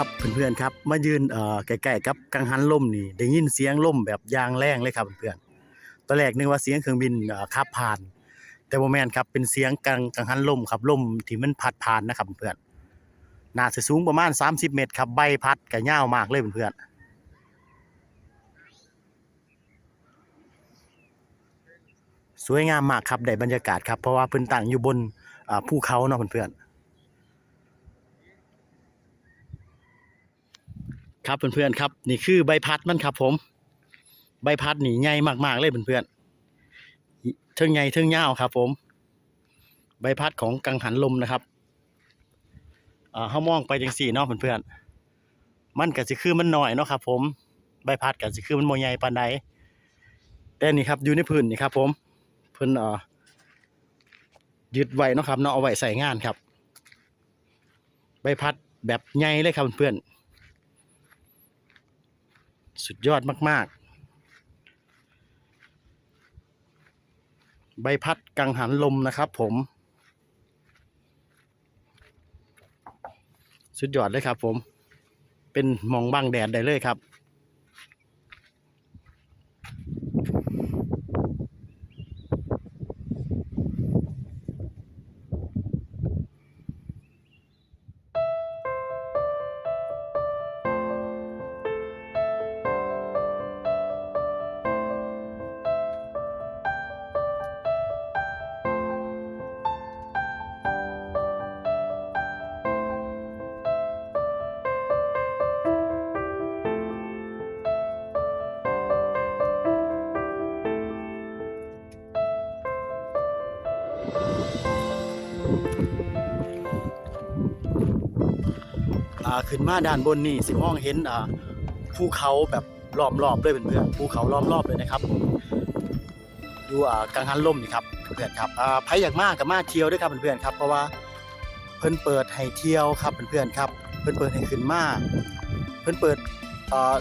ครับเพื่อนๆครับ มายืนเอ่อใกล้ๆกับกังหันลมนี่ได้ยินเสียงลมแบบยางแรงเลยครับเพื่อนๆตอนแรกนึกว่าเสียงเครื่องบินขับผ่าน แต่บ่แม่นครับเป็นเสียงกังกังหันลมครับลมที่มันพัดผ่านนะครับเพื่อนๆน่าจะสูงประมาณ 30 เมตรครับใบพัดก็ยาวมากเลยเพื่อนๆสวยงามมากครับได้บรรยากาศครับเพราะว่าเพิ่นตั้งอยู่บนภูเขาเนาะเพื่อนๆ ครับเพื่อนๆครับ นี่คือใบพัดมันครับ ผม ใบพัดนี่ใหญ่มากๆเลยเพื่อนๆเทิงใหญ่เทิงยาวครับ ผม ใบพัดของกังหันลมนะครับอ่าเฮามองไปจังสี่เนาะเพื่อนๆมันก็สิคือมันหน้อยเนาะครับ ผม ใบพัดก็สิคือมันบ่ใหญ่ปานใดแต่นี่ครับอยู่ในพื้นนี่ครับ ผมเพิ่นอ่อยึดไว้เนาะครับเนาะเอาไว้ใส่งานครับ ใบพัดแบบใหญ่เลยครับเพื่อนๆ สุดยอดมาก ๆ ใบพัดกังหันลมนะครับผม สุดยอดเลยครับผม เป็นมองบังแดดได้เลยครับ อ่าขึ้นมาด้านบนนี่สิมองเห็นอ่าภูเขาแบบล้อมรอบเลยเพื่อนๆภูเขาล้อมรอบเลยนะครับอยู่อ่ากังหันลมนี่ครับเพื่อนๆครับอ่าใครอยากมาก็มาเที่ยวด้วยครับเพื่อนๆครับเพราะว่าเพิ่นเปิดให้เที่ยวครับเพื่อนๆครับ เพิ่นเปิดให้ขึ้นมาเพิ่นเปิดอ่า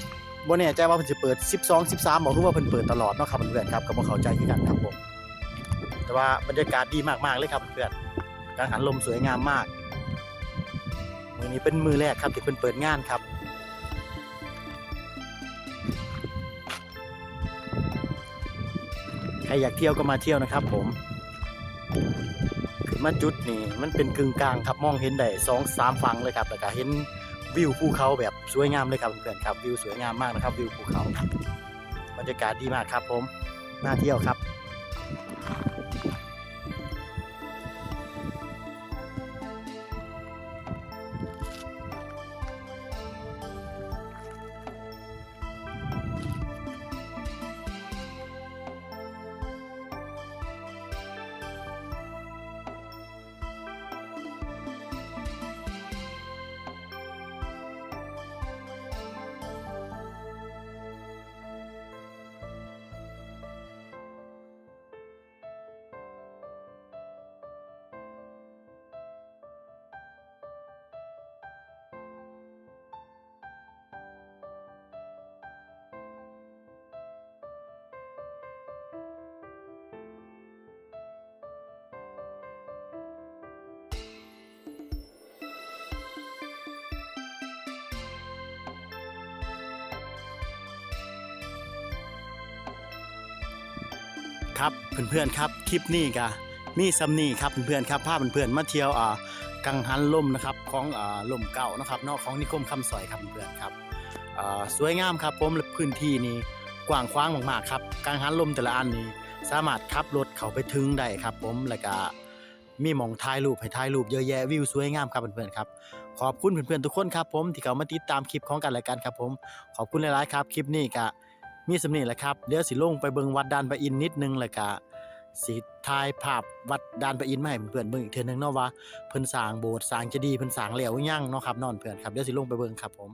บ่แน่ใจว่าเพิ่นสิเปิด 12 13บ่รู้ว่าเพิ่นเปิดตลอดเนาะครับเพื่อนๆครับก็บ่เข้าใจคือกันครับผมแต่ว่าบรรยากาศดีมากๆเลยครับเพื่อนๆกังหันลมสวยงามมาก มือนี้เป็นมือแรกครับที่เพิ่นเปิดงานครับใครอยากเที่ยวก็มาเที่ยวนะครับ ผมขึ้นมาจุดนี่มันเป็นกึ่งกลางครับมองเห็นได้สองสามฝั่งเลยครับแล้วก็เห็นวิวภูเขาแบบสวยงามเลยครับเพื่อนครับวิวสวยงามมากนะครับ วิวภูเขาบรรยากาศดีมากครับ ผมน่าเที่ยวครับ ครับเพื่อนๆครับคลิปนี้ก็มีซัมนี่ครับเพื่อนๆครับพาพเพื่อนๆมาเที่ยวอ่ากังหันลมนะครับของอ่าลมเก่านะครับนอกของนิคมคำสอยครับเพื่อนๆครับอ่าสวยงามครับผมและพื้นที่นี้กว้างขวางมากๆครับกังหันลมแต่ละอันนี้สามารถขับรถเข้าไปถึงได้ครับ ผมแล้วก็มีมองถ่ายรูปให้ถ่ายรูปเยอะแยะวิวสวยงามครับเพื่อนๆครับขอบคุณเพื่อนๆทุกคนครับผมที่เข้ามาติดตามคลิปของกันและกันครับผมขอบคุณหลายๆครับคลิปนี้ก็ มีสำนีแหละครับเดี๋ยวสิลงไปเบิงวัดดานปะอินนิดนึงแล้วก็สิทายภาพวัดดานปะอินมาให้เพื่อนเบิ่งอีกเทื่อนึงเนาะว่าเพิ่นสร้างโบสถ์สร้างเจดีย์เพิ่นสร้างแล้วหรือยังเนาะครับนอนเพื่อนครับเดี๋ยวสิลงไปเบิ่งครับผม